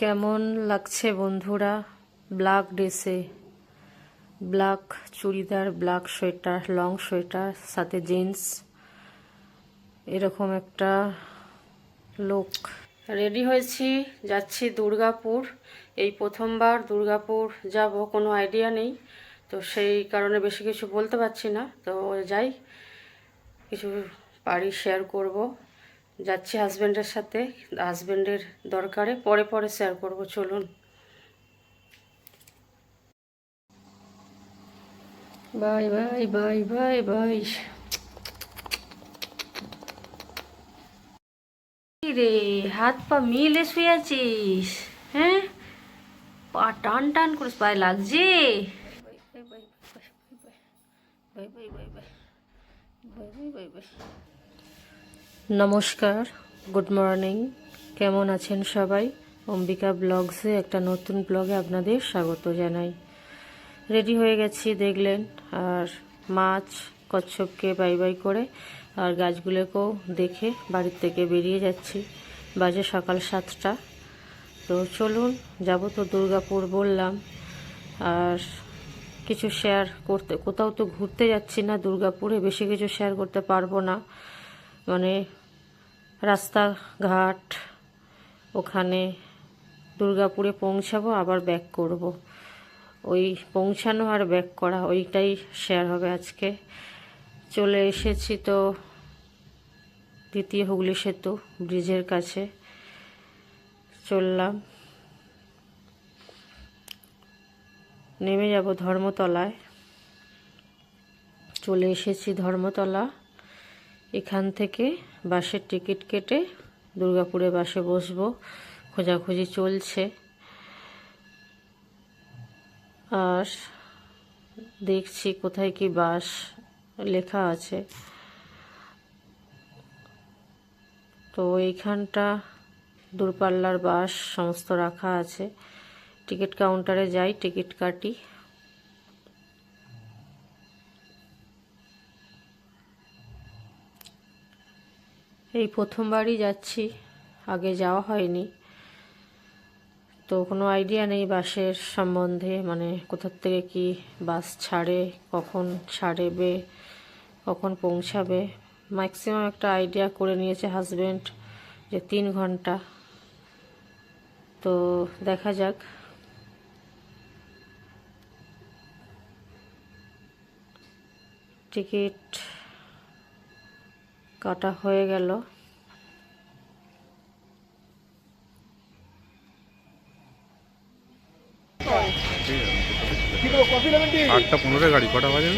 কেমন লাগছে বন্ধুরা? ব্ল্যাক ড্রেসে। Black churidar, black sweater, long sweater, সাথে জিন্স। এরকম একটা লোক রেডি হয়েছি, যাচ্ছি দুর্গাপুর। এই প্রথমবার দুর্গাপুর যাব, কোনো আইডিয়া নেই। তো সেই কারণে বেশি কিছু বলতে পারছি না। তো যাই, কিছু পারি শেয়ার করব। যাচ্ছি হাজব্যান্ডের সাথে হাজব্যান্ডের দরকারে পরে পরে শেয়ার করব চলুন bye bye bye bye bye রে হাত পা মিলে শুয়ে আছিস হ্যাঁ পা টান টান করে পায়ে লাগছে bye bye bye bye bye bye bye bye bye নমস্কার, গুড মর্নিং। কেমন আছেন সবাই? অম্বিকা ব্লগসে একটা নতুন ব্লগে আপনাদের স্বাগত জানাই। রেডি হয়ে গেছি, দেখলেন। আর মাছ, কচ্ছপকে বাই বাই করে আর গাছগুলোকেও দেখে বাড়ির থেকে বেরিয়ে যাচ্ছি। বাজে সকাল সাতটা। তো চলুন, যাব তো দুর্গাপুর বললাম। আর কিছু শেয়ার করতে, কোথাও তো ঘুরতে যাচ্ছি না দুর্গাপুরে, বেশি কিছু শেয়ার করতে পারব না। মানে রাস্তাঘাট, ওখানে দুর্গাপুরে পৌঁছাবো, আবার ব্যাক করব। ওই পৌঁছানো আর ব্যাক করা, ওইটাই শেয়ার হবে আজকে। চলে এসেছি তো দ্বিতীয় হুগলি সেতু ব্রিজের কাছে। চললাম। নেমে যাব ধর্মতলায়। চলে এসেছি ধর্মতলা। এখান থেকে বাসের টিকিট কেটে দুর্গাপুরে বাসে বসবো। খোঁজাখুঁজি চলছে। আর দেখছি কোথায় কি বাস লেখা আছে। তো এইখানটা দূরপাল্লার বাস, সমস্ত রাখা আছে। টিকিট কাউন্টারে যাই, টিকিট কাটি। এই প্রথমবারই যাচ্ছি। আগে যাওয়া হয়নি। তো কোনো আইডিয়া নেই বাসের সম্বন্ধে মানে কোথার থেকে কি বাস ছাড়ে, কখন ছাড়বে, কখন পৌঁছাবে। ম্যাক্সিমাম একটা আইডিয়া করে নিয়েছে হাজব্যান্ড যে তিন ঘণ্টা। তো দেখা যাক। টিকিট কাটা হয়ে গেল। আটটা পনেরো গাড়ি কটা বাজে?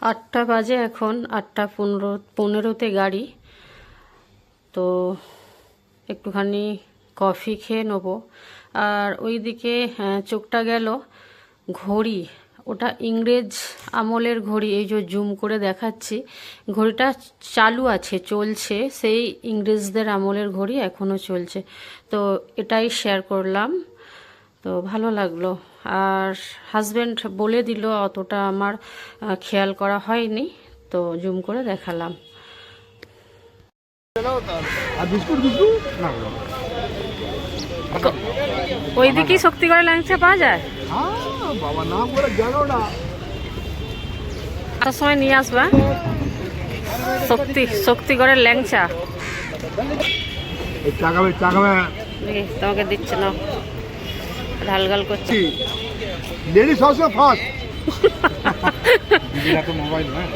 আটটা বাজে এখন আটটা পনেরো পনেরোতে গাড়ি। তো একটুখানি কফি খেয়ে নেব। আর ওইদিকে চোখটা গেল ঘড়ি। ওটা ইংরেজ আমলের ঘড়ি এই যে জুম করে দেখাচ্ছি। ঘড়িটা চালু আছে চলছে। সেই ইংরেজদের আমলের ঘড়ি এখনও চলছে। তো এটাই শেয়ার করলাম। তো ভালো লাগল। আর হাজব্যান্ড বলে দিল অতটা আমার খেয়াল করা হয়নি। তো জুম করে দেখালাম। না। গো। ওই শক্তিগড়ের ল্যাংচা পাওয়া যায়? বাবা নাম করে জানো না। আসার সময় নিয়ে আসবা শক্তি শক্তিগড়ের ল্যাংচা। চাকাবে চাকাবে। তোমাকে দিচ্ছে না। ঢালগাল করছি। লেডিস সবসময় ফার্স্ট মোবাইল হ্যাঁ?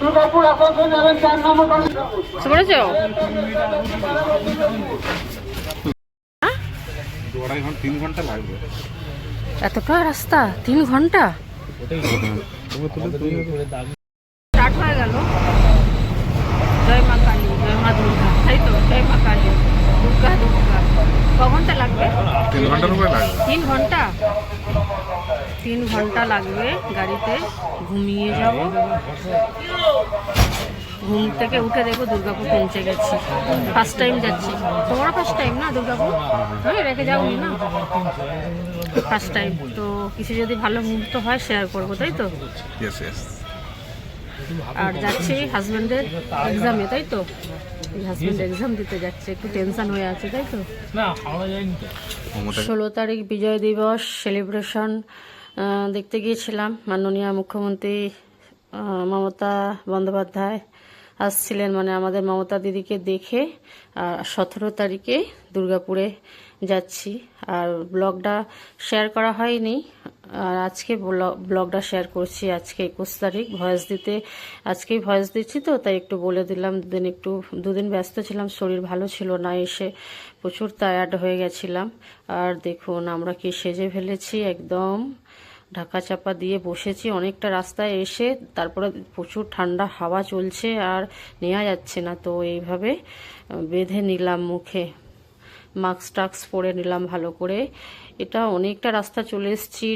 দুর্গাপুর আসানসোল যাবেন চার নম্বর কলেজ বুঝতে পেরেছ? দু আড়াই ঘণ্টা তিন ঘণ্টা লাগবে এতটা রাস্তা? তিন ঘণ্টা? স্টার্ট হয়ে গেল। জয় মা কালী জয় মা দুর্গা তাই তো? জয় মা কালী। দুর্গা দুর্গা। ক ঘণ্টা লাগবে? তিন ঘণ্টার উপরে লাগবে? তিন ঘণ্টা? তিন ঘণ্টা লাগবে গাড়িতে। ঘুমিয়ে যাব। ঘুম থেকে উঠে দেখো দুর্গাপুর পৌঁছে গেছি। ফার্স্ট টাইম যাচ্ছি। তোমারও ফার্স্ট টাইম না দুর্গাপুর হ্যাঁ রেখে যাওনি না? ফার্স্ট টাইম তো কিছু যদি ভালো মুহূর্ত হয় শেয়ার করব তাই তো? আর যাচ্ছি হাজব্যান্ডের এক্সামে তাই তো? হাজব্যান্ড এক্সাম দিতে যাচ্ছে একটু টেনশন হয়ে আছে তাই তো? ষোলো তারিখ বিজয় দিবস সেলিব্রেশন দেখতে গিয়েছিলাম। মাননীয় মুখ্যমন্ত্রী মমতা বন্দ্যোপাধ্যায় আসছিলেন মানে আমাদের মমতা দিদিকে দেখে আর সতেরো তারিখে দুর্গাপুরে যাচ্ছি। আর ব্লগটা শেয়ার করা হয়নি আর আজকে ব্লগ- ব্লগটা শেয়ার করছি আজকে একুশ তারিখ, ভয়েস দিতে আজকেই ভয়েস দিচ্ছি তো, তাই একটু বলে দিলাম, দুদিন একটু, দুদিন ব্যস্ত ছিলাম, শরীর ভালো ছিল না, এসে প্রচুর টায়ার্ড হয়ে গেছিলাম। আর দেখুন, আমরা কি সেজে ফেলেছি, একদম ঢাকা চাপা দিয়ে বসেছি, অনেকটা রাস্তায় এসে, তারপরে প্রচুর ঠান্ডা হাওয়া চলছে, আর নেওয়া যাচ্ছে না, তো এইভাবে বেঁধে নিলাম মুখে। মাস্ক টাক্স পরে নিলাম ভালো করে। এটা অনেকটা রাস্তা চলে এসেছি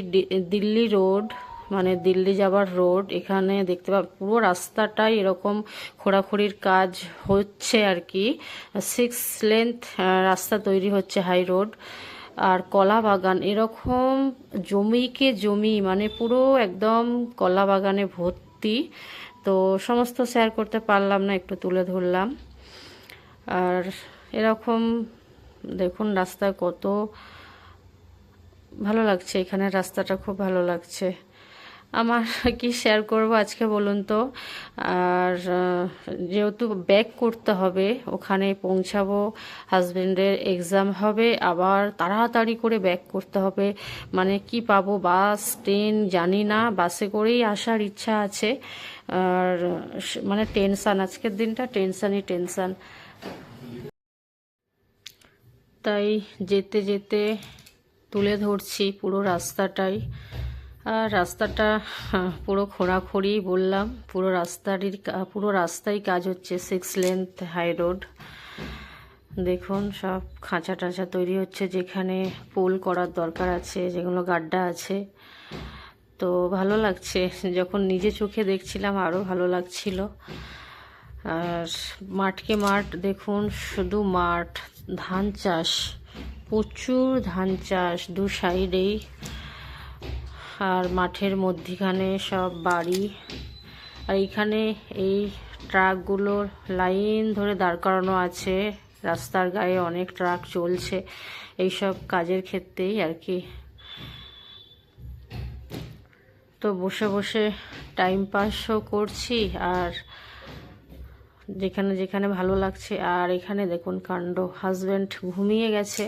দিল্লি রোড মানে দিল্লি যাবার রোড। এখানে দেখতে পা, পুরো রাস্তাটাই এরকম খোঁড়াখুড়ির কাজ হচ্ছে আর কি। সিক্স লেন্থ রাস্তা তৈরি হচ্ছে হাই রোড আর কলা বাগান, এরকম জমিকে জমি মানে পুরো একদম কলা বাগানে ভর্তি। তো সমস্ত শেয়ার করতে পারলাম না, একটু তুলে ধরলাম। আর এরকম দেখুন রাস্তায় কত ভালো লাগছে এখানে রাস্তাটা খুব ভালো লাগছে। আমার কি শেয়ার করব আজকে বলুন তো? আর যেহেতু ব্যাক করতে হবে, ওখানে পৌঁছাবো হাজবেন্ডের এক্সাম হবে, আবার তাড়াতাড়ি করে ব্যাক করতে হবে। মানে কি পাবো বাস ট্রেন জানি না বাসে করেই আসার ইচ্ছা আছে। আর মানে টেনশান আজকের দিনটা টেনশানই টেনশান তাই যেতে যেতে তুলে ধরছি পুরো রাস্তাটাই। আর রাস্তাটা হ্যাঁ, পুরো খোঁড়াখড়ি বললাম। পুরো রাস্তারই পুরো রাস্তায় কাজ হচ্ছে সিক্স লেন্থ হাই রোড দেখুন সব খাঁচা টাঁচা তৈরি হচ্ছে যেখানে পোল করার দরকার আছে যেগুলো গাড্ডা আছে। তো ভালো লাগছে যখন নিজে চোখে দেখছিলাম আরও ভালো লাগছিল। আর মাঠকে মাঠ দেখুন শুধু মাঠ ধান চাষ, প্রচুর ধান চাষ দু সাইডেই। আর মাঠের মধ্যিখানে সব বাড়ি। আর এইখানে এই ট্রাকগুলোর লাইন ধরে দাঁড় করানো আছে। রাস্তার গায়ে অনেক ট্রাক চলছে। এইসব কাজের ক্ষেত্রেই আর কি। তো বসে বসে টাইম পাসও করছি। আর যেখানে যেখানে ভালো লাগছে। আর এখানে দেখুন কাণ্ড হাজব্যান্ড ঘুমিয়ে গেছে।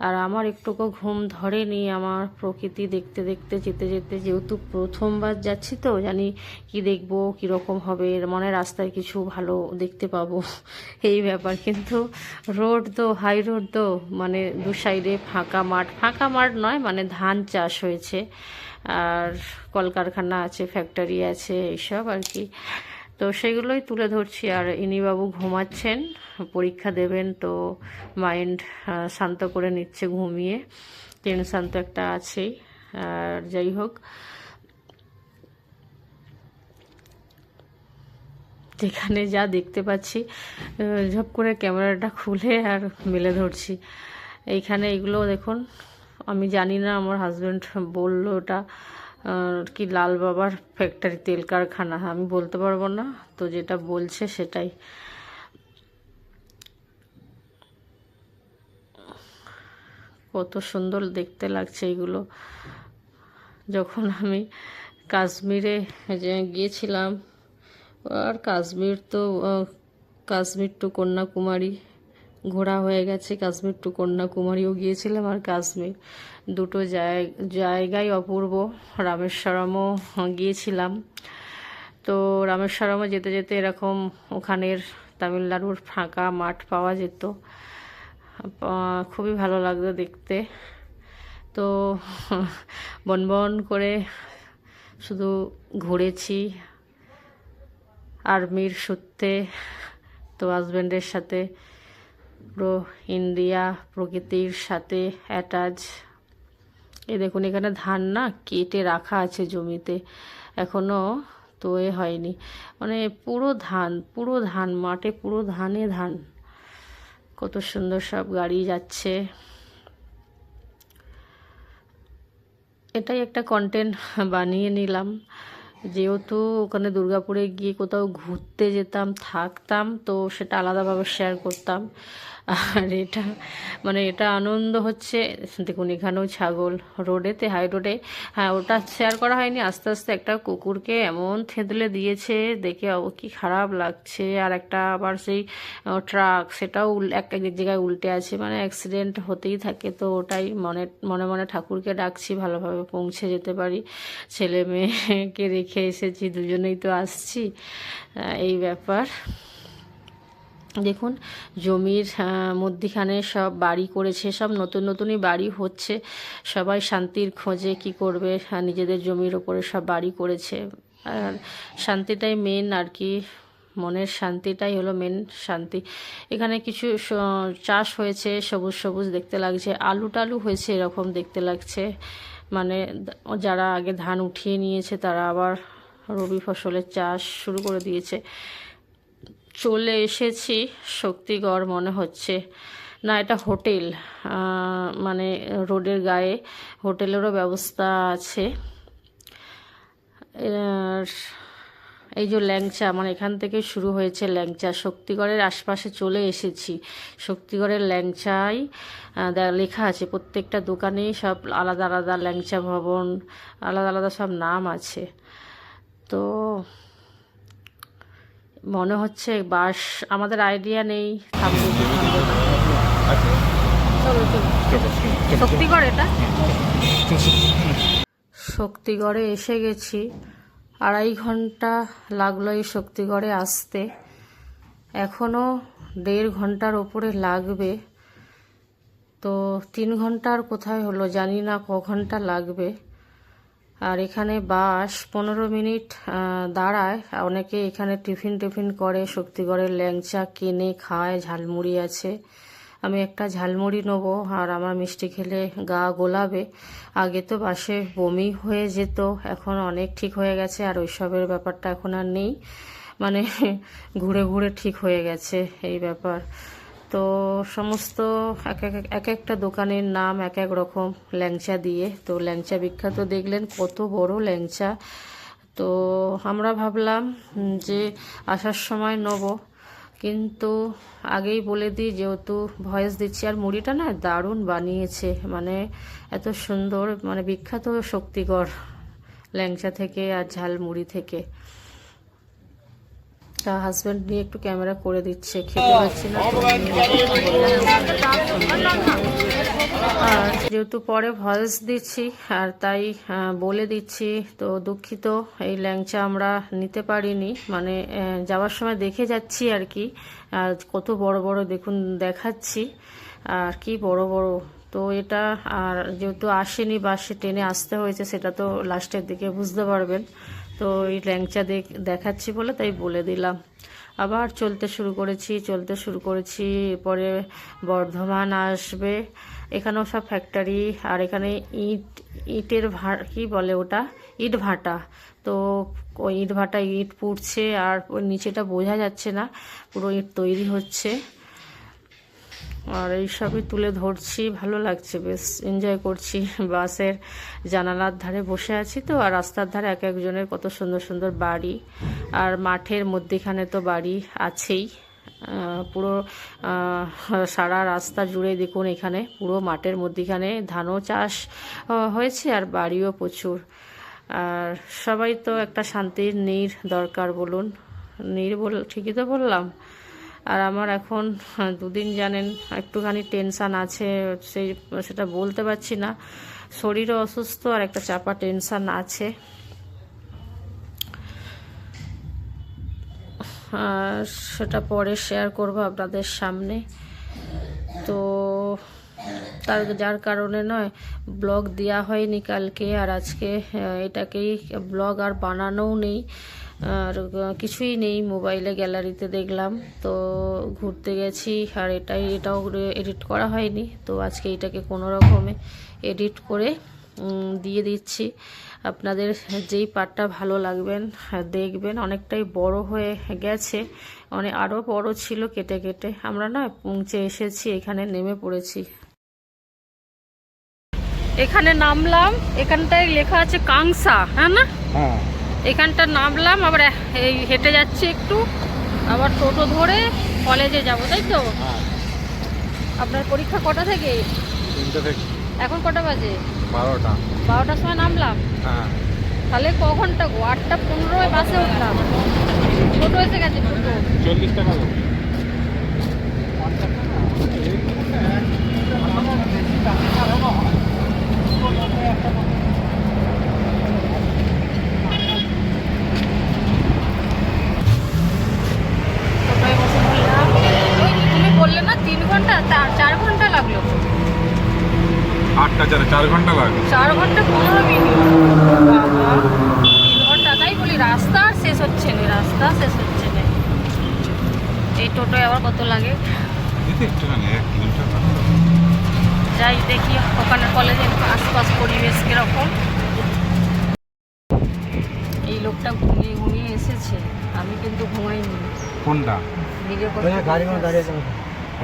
আর আমার একটুকু ঘুম ধরেনি, আমার প্রকৃতি দেখতে দেখতে যেতে যেতে যেহেতু প্রথমবার যাচ্ছি তো, জানি কি দেখব, কীরকম হবে মনে রাস্তায় কিছু ভালো দেখতে পাবো। এই ব্যাপার। কিন্তু রোড তো হাই রোড তো মানে দু সাইডে ফাঁকা মাঠ। ফাঁকা মাঠ নয় মানে ধান চাষ হয়েছে। আর কলকারখানা আছে ফ্যাক্টরি আছে, এইসব আর কি। তো সেগুলোই তুলে ধরছি। আর ইনিবাবু ঘুমাচ্ছেন, পরীক্ষা দেবেন, তো মাইন্ড শান্ত করে নিচ্ছে ঘুমিয়ে। টেনশান তো একটা আছেই। আর যাই হোক। যেখানে যা দেখতে পাচ্ছি ঝপ করে ক্যামেরাটা খুলে আর মেলে ধরছি। এইখানে এগুলো দেখুন, আমি জানি না আমার হাজব্যান্ড বলল ওটা। কি লাল বাবার ফ্যাক্টরি তেল কারখানা, আমি বলতে পারব না। তো যেটা বলছে সেটাই। কত সুন্দর দেখতে লাগছে এগুলো। যখন আমি কাশ্মীরে গিয়েছিলাম, আর কাশ্মীর তো কাশ্মীর টু কন্যাকুমারী। ঘোরা হয়ে গেছে। কাশ্মীর টু কন্যাকুমারীও গিয়েছিলাম আর কাশ্মীর দুটো জায়- জায়গায় অপূর্ব। রামেশ্বরমও গিয়েছিলাম। তো রামেশ্বরমে যেতে যেতে এরকম ওখানের তামিলনাড়ুর ফাঁকা মাঠ পাওয়া যেত। খুবই ভালো লাগতো দেখতে। তো বন বন করে শুধু ঘুরেছি। আর্মির সূত্রে তো হাজব্যান্ডের সাথে পুরো ইন্ডিয়া প্রকৃতির সাথে অ্যাটাচ এ দেখুন, এখানে ধান না কেটে রাখা আছে জমিতে। এখনও তো এ হয়নি। মানে পুরো ধান পুরো ধান, মাঠে পুরো ধানে ধান। কত সুন্দর সব গাড়ি যাচ্ছে। এটাই একটা কন্টেন্ট বানিয়ে নিলাম। যেহেতু ওখানে দুর্গাপুরে গিয়ে কোথাও ঘুরতে যেতাম, থাকতাম, তো সেটা আলাদাভাবে শেয়ার করতাম। আর এটা মানে এটা আনন্দ হচ্ছে। দেখুন এখানেও ছাগল রোডেতে, হাই রোডে। হ্যাঁ ওটা শেয়ার করা হয়নি। আস্তে আস্তে একটা কুকুরকে এমন থেঁতলে দিয়েছে, দেখে কি খারাপ লাগছে। আর একটা আবার সেই ট্রাক সেটাও এক এক জায়গায় উল্টে আছে। মানে অ্যাক্সিডেন্ট হতেই থাকে। তো ওটাই মনে মনে মনে ঠাকুরকে ডাকছি, ভালোভাবে পৌঁছে যেতে পারি। ছেলে মেয়েকে রেখে এসেছি, দুজনেই তো আসছি। এই ব্যাপার। দেখুন জমির মধ্যিখানে সব বাড়ি করেছে সব নতুন নতুনই বাড়ি হচ্ছে। সবাই শান্তির খোঁজে কি করবে আহ, নিজেদের জমির ওপরে সব বাড়ি করেছে। আর শান্তিটাই মেন আর কি মনের শান্তিটাই হলো মেন শান্তি। এখানে কিছু চাষ হয়েছে সবুজ সবুজ দেখতে লাগছে আলু টালু হয়েছে এরকম দেখতে লাগছে। মানে যারা আগে ধান উঠিয়ে নিয়েছে তারা আবার রবি ফসলের চাষ শুরু করে দিয়েছে। চলে এসেছি, শক্তিগড় মনে হচ্ছে। না, এটা হোটেল। মানে রোডের গায়ে হোটেলেরও ব্যবস্থা আছে। এই যে ল্যাংচা মানে এখান থেকে শুরু হয়েছে ল্যাংচা। শক্তিগড়ের আশপাশে চলে এসেছি। শক্তিগড়ের ল্যাংচাই লেখা আছে, প্রত্যেকটা দোকানেই সব আলাদা আলাদা ল্যাংচা ভবন, আলাদা আলাদা সব নাম আছে। তো মনে হচ্ছে বাস আমাদের আইডিয়া নেই থামবে কি থামবে শক্তিগড় এটা? শক্তিগড়ে এসে গেছি। আড়াই ঘণ্টা লাগল এই শক্তিগড়ে আসতে। এখনও দেড় ঘণ্টার ওপরে লাগবে। তো তিন ঘণ্টার কোথায় হলো জানি না ক ঘণ্টা লাগবে। আর এখানে বাস পনেরো মিনিট দাঁড়ায়। অনেকে এখানে টিফিন টিফিন করে শক্তিগড়ের ল্যাংচা কিনে খায়, ঝালমুড়ি আছে। আমি একটা ঝালমুড়ি নেব আর আমার মিষ্টি খেলে গা গোলাবে। আগে তো বাসে বমি হয়ে যেত, এখন অনেক ঠিক হয়ে গেছে আর ওইসবের ব্যাপারটা এখন আর নেই। মানে ঘুরে ঘুরে ঠিক হয়ে গেছে এই ব্যাপার। তো সমস্ত এক এক এক একটা দোকানের নাম, এক এক রকম ল্যাংচা দিয়ে। তো ল্যাংচা বিখ্যাত, দেখলেন কত বড় ল্যাংচা। তো আমরা ভাবলাম যে আসার সময় নেব। কিন্তু আগেই বলে দিই, যেহেতু ভয়েস দিচ্ছি, আর মুড়িটা না দারুণ বানিয়েছে। মানে এত সুন্দর মানে বিখ্যাত শক্তিগড় ল্যাংচা থেকে আর ঝাল মুড়ি থেকে। তা হাজব্যান্ড নিয়ে একটু ক্যামেরা করে দিচ্ছে, খেতে পাচ্ছি না। আর যেহেতু পরে ভয়েস দিচ্ছি, আর তাই বলে দিচ্ছি, তো দুঃখিত, এই ল্যাংচা আমরা নিতে পারিনি। মানে যাওয়ার সময় দেখে যাচ্ছি আর কি। আর কত বড় বড় দেখুন, দেখাচ্ছি। আর কি বড় বড়। তো এটা, আর যেহেতু আসেনি, বাসে, ট্রেনে আসতে হয়েছে, সেটা তো লাস্টের দিকে বুঝতে পারবেন। তো এই ল্যাংচা দেখ, দেখাচ্ছি বলে তাই বলে দিলাম। আবার চলতে শুরু করেছি, চলতে শুরু করেছি। এরপরে বর্ধমান আসবে। এখানেও সব ফ্যাক্টরি আর এখানে ইট, ইটের ভা, কি বলে ওটা? ইট ভাটা। তো ওই ইট ভাটা ইট পুড়ছে, আর নিচেটা বোঝা যাচ্ছে না। পুরো ইট তৈরি হচ্ছে। আর এইসবই তুলে ধরছি, ভালো লাগছে বেশ এনজয় করছি। বাসের জানালার ধারে বসে আছি তো, আর রাস্তার ধারে এক একজনের কত সুন্দর সুন্দর বাড়ি, আর মাঠের মধ্যেখানে তো বাড়ি আছেই। পুরো সারা রাস্তা জুড়ে দেখুন এখানে, পুরো মাঠের মধ্যিখানে ধানও চাষ হয়েছে, আর বাড়িও প্রচুর। আর সবাই তো একটা শান্তির নীর দরকার বলুন। নীর বল, ঠিকই তো বললাম। আর আমার এখন হ্যাঁ, দুদিন জানেন একটুখানি টেনশান আছে সেই সেটা বলতে পারছি না। শরীরও অসুস্থ আর একটা চাপা টেনশান আছে। আর সেটা পরে শেয়ার করব আপনাদের সামনে। তো তার যার কারণে নয় ব্লগ দেওয়া হয়নি কালকে আর আজকে এটাকেই ব্লগ আর বানানোও নেই। আর কিছুই নেই মোবাইলে গ্যালারিতে দেখলাম। তো ঘুরতে গেছি আর এটাই এটাও এডিট করা হয়নি। তো আজকে এটাকে কোনো রকমে এডিট করে দিয়ে দিচ্ছি। আপনাদের যেই পাটটা ভালো লাগবেন হ্যাঁ, দেখবেন। অনেকটাই বড় হয়ে গেছে অনেক আরও বড় ছিল কেটে কেটে। আমরা না পৌঁছে এসেছি এখানে নেমে পড়েছি। এখানে নামলাম এখানটায় লেখা আছে কাংসা হ্যাঁ না? হ্যাঁ। এখানটা নামলাম আবার এই হেঁটে যাচ্ছি একটু আবার টোটো ধরে কলেজে যাব তাই তো? আপনার পরীক্ষা কটা থেকে? এখন কটা বাজে? বারোটা। বারোটার সময় নামলাম? হ্যাঁ। তাহলে ক ঘণ্টা গো? আটটা পনেরোয় বাসে উঠলাম। টোটো এসে গেছে টোটো। চল্লিশ টাকা দেবো টোটোয় বসে বললাম ওই যে তুমি বললে না তিন ঘণ্টা তার চার ঘণ্টা লাগল আটটা চারে ঘণ্টা লাগবে চার ঘণ্টা পনেরো মিনিট। বাবা তিন ঘণ্টা তাই বলি রাস্তা আর শেষ হচ্ছে না রাস্তা শেষ হচ্ছে না। এই টোটোয় আবার কত লাগে? যাই দেখি ওখানে কলেজের আশপাশ পরিবেশ কীরকম। এই লোকটা ঘুমিয়ে ঘুমিয়ে এসেছে আমি কিন্তু ঘুমাইনি। কোনটা? ভিডিও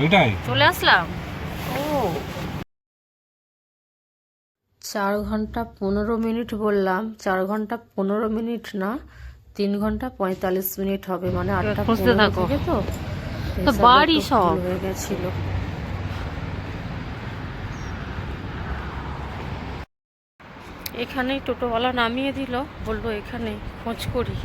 ওইটাই? চলে আসলাম? ও চার ঘণ্টা পনেরো মিনিট বললাম চার ঘণ্টা পনেরো মিনিট না তিন ঘণ্টা পঁয়তাল্লিশ মিনিট হবে মানে আটটা খুঁজতে থাকো। তো তো বাড়ি সব। হয়ে গেছিল এখানেই টোটোওয়ালা নামিয়ে দিল বলল এখানে খোঁজ করি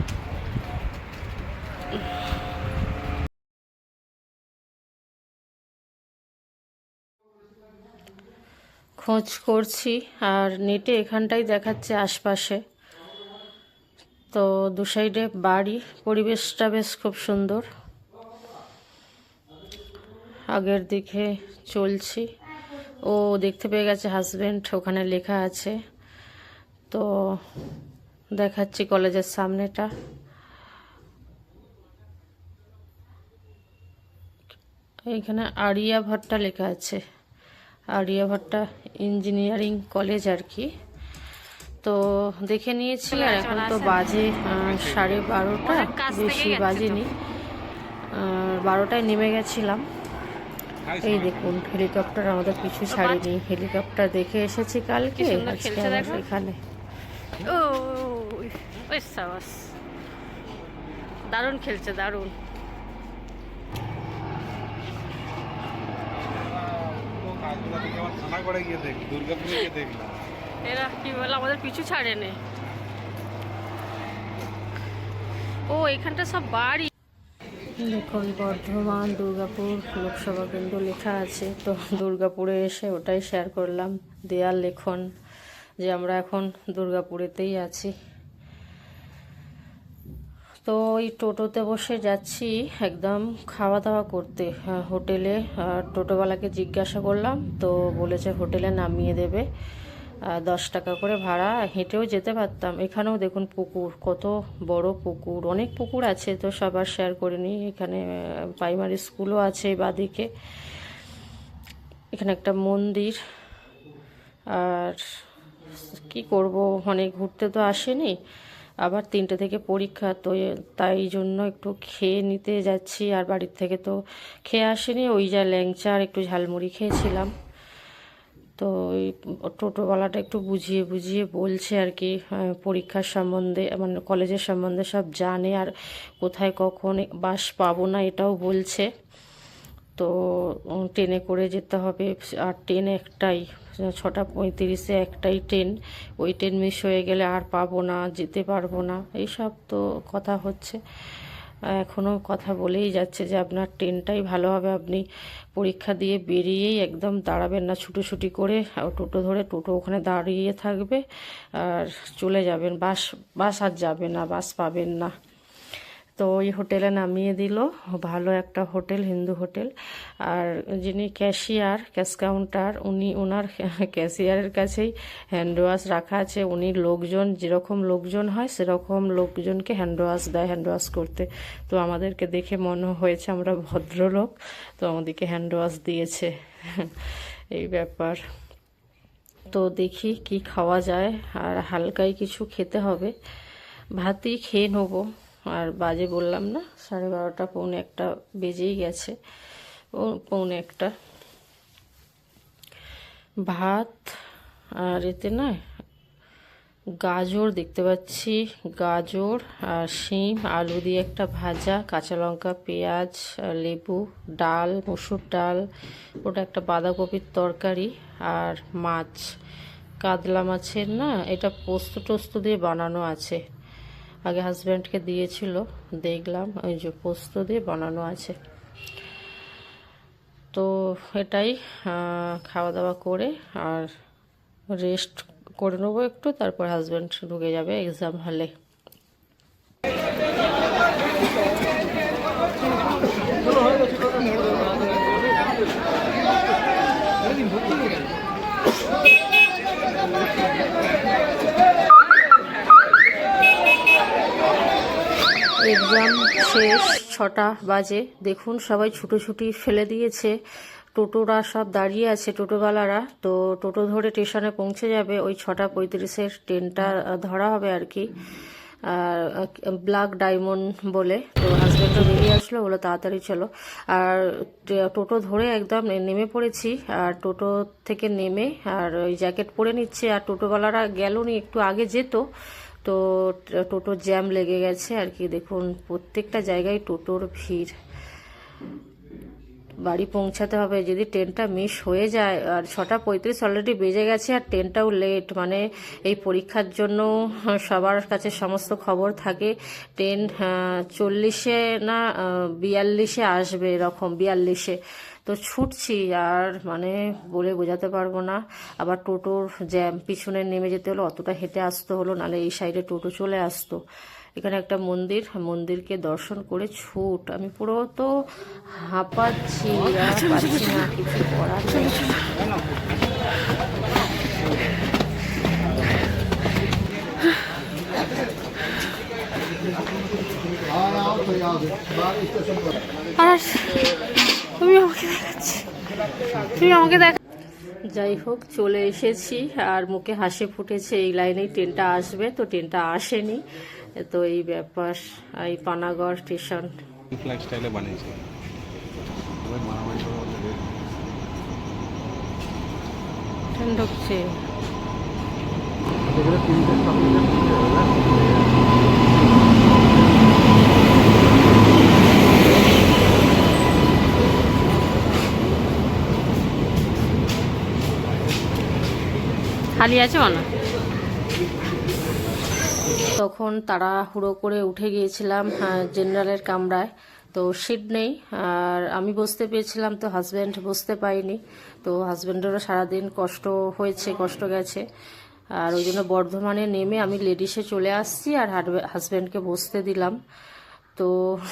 খোঁজ করছি আর নেটে এখানটাই দেখাচ্ছে আশপাশে। তো দু সাইডে বাড়ি, পরিবেশটা বেশ খুব সুন্দর। আগের দিকে চলছি। ও দেখতে পেয়ে গেছে হাজবেন্ড ওখানে লেখা আছে। তো দেখাচ্ছি কলেজের সামনেটা। এইখানে আরিয়া ভট্টা লেখা আছে। আরিয়া ভট্টা ইঞ্জিনিয়ারিং কলেজ আর কি। তো দেখে নিয়েছি আর এখন তো বাজে সাড়ে বারোটা বেশি বাজেনি। বারোটায় নেমে গেছিলাম। এই দেখুন হেলিকপ্টার আমাদের পিছু ছাড়েনি। হেলিকপ্টার দেখে এসেছি কালকে এখানে। দারুণ খেলছে দারুণ। করে গিয়ে দেখি দুর্গাপুরে গিয়ে দেখলাম এরা কি বলে আমাদের পিছু ছাড়ে নে ও এখানটা সব বাড়ি। দেখুন বর্ধমান দুর্গাপুর লোকসভা কেন্দ্র লেখা আছে তো দুর্গাপুরে এসে ওটাই শেয়ার করলাম। দেয়াল লেখন যে আমরা এখন দুর্গাপুরেতেই আছি। তো এই টোটোতে বসে যাচ্ছি একদম খাওয়া দাওয়া করতে হোটেলে টোটোওয়ালাকে জিজ্ঞাসা করলাম, তো বলেছে হোটেলে নামিয়ে দেবে। দশ টাকা করে ভাড়া, হেঁটেও যেতে পারতাম। এখানেও দেখুন পুকুর, কত বড় পুকুর, অনেক পুকুর আছে তো সবার শেয়ার করে নিই। এখানে প্রাইমারি স্কুলও আছে বাদিকে। এখানে একটা মন্দির, আর কি করব? মানে ঘুরতে তো আসেনি। আবার তিনটে থেকে পরীক্ষা, তো তাই জন্য একটু খেয়ে নিতে যাচ্ছি। আর বাড়ির থেকে তো খেয়ে আসেনি, ওই যা ল্যাংচা আর একটু ঝালমুড়ি খেয়েছিলাম। তো ওই টোটোওয়ালাটা একটু বুঝিয়ে বুঝিয়ে বলছে আর কি পরীক্ষার সম্বন্ধে মানে কলেজের সম্বন্ধে সব জানে আর কোথায় কখন বাস পাবো না এটাও বলছে। তো ট্রেনে করে যেতে হবে, আর ট্রেন একটাই। ছটা পঁয়ত্রিশে একটাই ট্রেন। ওই ট্রেন মিস হয়ে গেলে আর পাবো না, যেতে পারব না। এইসব তো কথা হচ্ছে। এখনও কথা বলেই যাচ্ছে যে আপনার ট্রেনটাই ভালো হবে। আপনি পরীক্ষা দিয়ে বেরিয়েই একদম দাঁড়াবেন না ছুটোছুটি করে। টোটো ধরে টোটো ওখানে দাঁড়িয়ে থাকবে আর চলে যাবেন। বাস বাস আর যাবে না, বাস পাবেন না। তো ওই হোটেলে নামিয়ে দিল। ভালো একটা হোটেল, হিন্দু হোটেল। আর যিনি ক্যাশিয়ার, ক্যাশ কাউন্টার, উনি ওনার ক্যাশিয়ারের কাছেই হ্যান্ড ওয়াশ রাখা আছে। উনি লোকজন, যেরকম লোকজন হয়, সেরকম লোকজনকে হ্যান্ড ওয়াশ দেয় হ্যান্ড ওয়াশ করতে। তো আমাদেরকে দেখে মনে হয়েছে আমরা ভদ্রলোক, তো আমাদেরকে হ্যান্ড ওয়াশ দিয়েছে। এই ব্যাপার। তো দেখি কি খাওয়া যায়। আর হালকাই কিছু খেতে হবে। ভাতই খেয়ে নেব। আর বাজে বললাম না, সাড়ে বারোটা, পৌনে একটা বেজেই গেছে। পৌনে একটা। ভাত আর এতে না গাজর দেখতে পাচ্ছি, গাজর আর শিম, আলু দিয়ে একটা ভাজা, কাঁচা লঙ্কা, পেঁয়াজ, লেবু, ডাল, মসুর ডাল, ওটা একটা বাঁধাকপির তরকারি আর মাছ। কাতলা মাছের না, এটা পোস্ত টোস্ত দিয়ে বানানো আছে। আগে হাজব্যান্ডকে দিয়েছিল, দেখলাম, ওই যে পোস্ত দিয়ে বানানো আছে। তো এটাই খাওয়া দাওয়া করে আর রেস্ট করে নেব একটু, তারপর হাজব্যান্ড ঢুকে যাবে এক্সাম হলে এক্সাম শেষ, ছটা বাজে। দেখুন, সবাই ছুটোছুটি ফেলে দিয়েছে। টোটোরা সব দাঁড়িয়ে আছে, টোটোওয়ালারা। তো টোটো ধরে স্টেশনে পৌঁছে যাবে। ওই ছটা পঁয়ত্রিশের ট্রেনটা ধরা হবে আর কি। আর, ব্ল্যাক ডায়মন্ড বলে। তো হাজব্যান্ডও বেরিয়ে আসলো বলো তাড়াতাড়ি চলো। আর টোটো ধরে একদম নেমে পড়েছি। আর টোটো থেকে নেমে, আর ওই জ্যাকেট পরে নিচ্ছে। আর টোটোওয়ালারা গেল নি, একটু আগে যেত। তো টোটোর জ্যাম লেগে গেছে আর কি, দেখুন প্রত্যেকটা জায়গায় টোটোর ভিড়। বাড়ি পৌঁছাতে হবে, যদি ট্রেনটা মিস হয়ে যায়, আর ছটা পঁয়ত্রিশ অলরেডি বেজে গেছে আর ট্রেনটাও লেট মানে এই পরীক্ষার জন্য সবার কাছে সমস্ত খবর থাকে। ট্রেন চল্লিশে না বিয়াল্লিশে আসবে এরকম, বিয়াল্লিশে। তো ছুটছি আর মানে বলে বোঝাতে পারব না। আবার টোটোর জ্যাম পিছনে নেমে যেতে হলো অতটা হেঁটে আসতে হলো নাহলে এই সাইডে টোটো চলে আসতো। এখানে একটা মন্দির মন্দিরকে দর্শন করে ছুট। আমি পুরো তো হাঁপাচ্ছি আর পাচ্ছি না কিছু করার নেই। আর তুমি আমাকে দেখাচ্ছি। তুমি আমাকে দেখা যাই হোক চলে এসেছি আর মুখে হাসি ফুটেছে এই লাইনেই ট্রেনটা আসবে তো ট্রেনটা আসেনি। তো এই ব্যাপার এই পানাগড় স্টেশন। ঢুকছে। খালি আছে না তখন তারা হুড়ো করে উঠে গিয়েছিলাম জেনারেলের কামরায়। তো সিট নেই, আর আমি বসতে পেয়েছিলাম তো হাজব্যান্ড বসতে পাইনি তো হাজব্যান্ডেরও সারাদিন কষ্ট হয়েছে, কষ্ট গেছে। আর ওই জন্য বর্ধমানে নেমে আমি লেডিসে চলে আসছি আর হাজব্যান্ডকে বসতে দিলাম। তো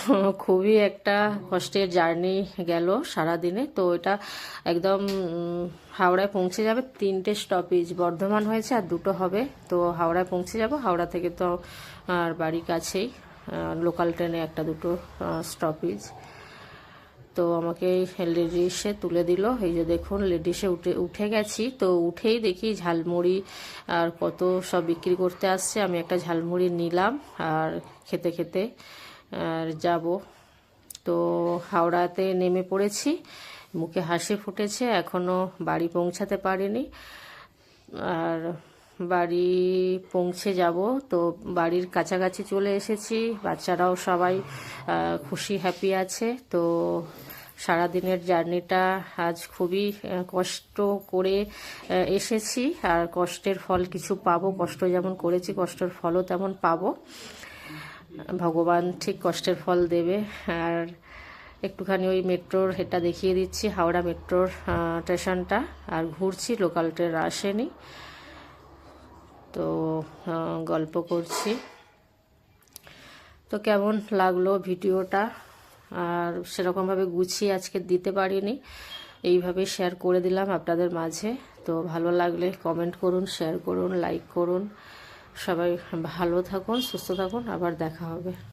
খুবই একটা কষ্টের জার্নি গেল সারাদিনে। তো এটা একদম হাওড়ায় পৌঁছে যাবে। তিনটে স্টপেজ বর্ধমান হয়েছে আর দুটো হবে। তো হাওড়ায় পৌঁছে যাব। হাওড়া থেকে তো, আর বাড়ি কাছেই লোকাল ট্রেনে একটা দুটো স্টপেজ তো আমাকে লেডিসে তুলে দিল। এই যে দেখুন লেডিসে উঠে উঠে গেছি। তো উঠেই দেখি ঝালমুড়ি আর কত সব বিক্রি করতে আসছে। আমি একটা ঝালমুড়ি নিলাম আর খেতে খেতে আর যাব। তো হাওড়াতে নেমে পড়েছি, মুখে হাসি ফুটেছে এখনও বাড়ি পৌঁছাতে পারিনি। আর বাড়ি পৌঁছে যাব, তো বাড়ির কাছাকাছি চলে এসেছি, বাচ্চারাও সবাই খুশি হ্যাপি আছে। তো সারাদিনের জার্নিটা আজ খুবই কষ্ট করে এসেছি। আর কষ্টের ফল কিছু পাবো, কষ্ট যেমন করেছি, কষ্টের ফলও তেমন পাবো। ভগবান ঠিক কষ্টের ফল দেবে। আর একটুখানি ওই মেট্রোর এটা দেখিয়ে দিচ্ছি, হাওড়া মেট্রোর স্টেশনটা। আর ঘুরছি লোকাল ট্রেন আসেনি। তো গল্প করছি। তো কেমন লাগল ভিডিওটা? আর সেরকমভাবে গুছিয়ে আজকে দিতে পারিনি। এইভাবে শেয়ার করে দিলাম আপনাদের মাঝে। তো ভালো লাগলে কমেন্ট করুন শেয়ার করুন লাইক করুন। সবাই ভালো থাকুন সুস্থ থাকুন আবার দেখা হবে।